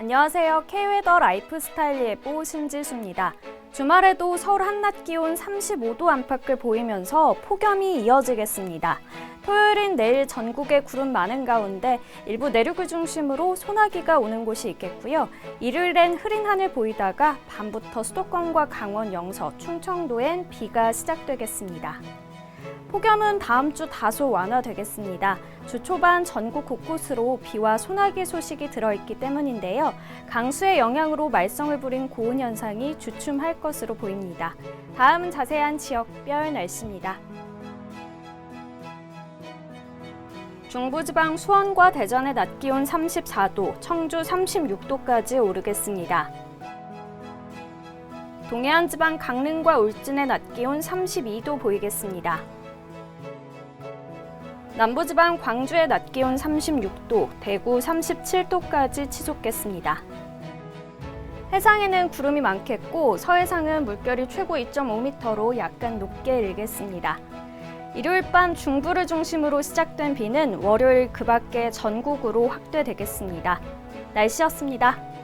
안녕하세요. K웨더 라이프스타일 예보 신지수입니다. 주말에도 서울 한낮 기온 35도 안팎을 보이면서 폭염이 이어지겠습니다. 토요일인 내일 전국에 구름 많은 가운데 일부 내륙을 중심으로 소나기가 오는 곳이 있겠고요. 일요일엔 흐린 하늘 보이다가 밤부터 수도권과 강원 영서, 충청도엔 비가 시작되겠습니다. 폭염은 다음 주 다소 완화되겠습니다. 주 초반 전국 곳곳으로 비와 소나기 소식이 들어있기 때문인데요. 강수의 영향으로 말썽을 부린 고온 현상이 주춤할 것으로 보입니다. 다음은 자세한 지역별 날씨입니다. 중부지방 수원과 대전의 낮 기온 34도, 청주 36도까지 오르겠습니다. 동해안 지방 강릉과 울진의 낮 기온 32도 보이겠습니다. 남부지방 광주의 낮 기온 36도, 대구 37도까지 치솟겠습니다. 해상에는 구름이 많겠고 서해상은 물결이 최고 2.5m로 약간 높게 일겠습니다. 일요일 밤 중부를 중심으로 시작된 비는 월요일 그 밖에 전국으로 확대되겠습니다. 날씨였습니다.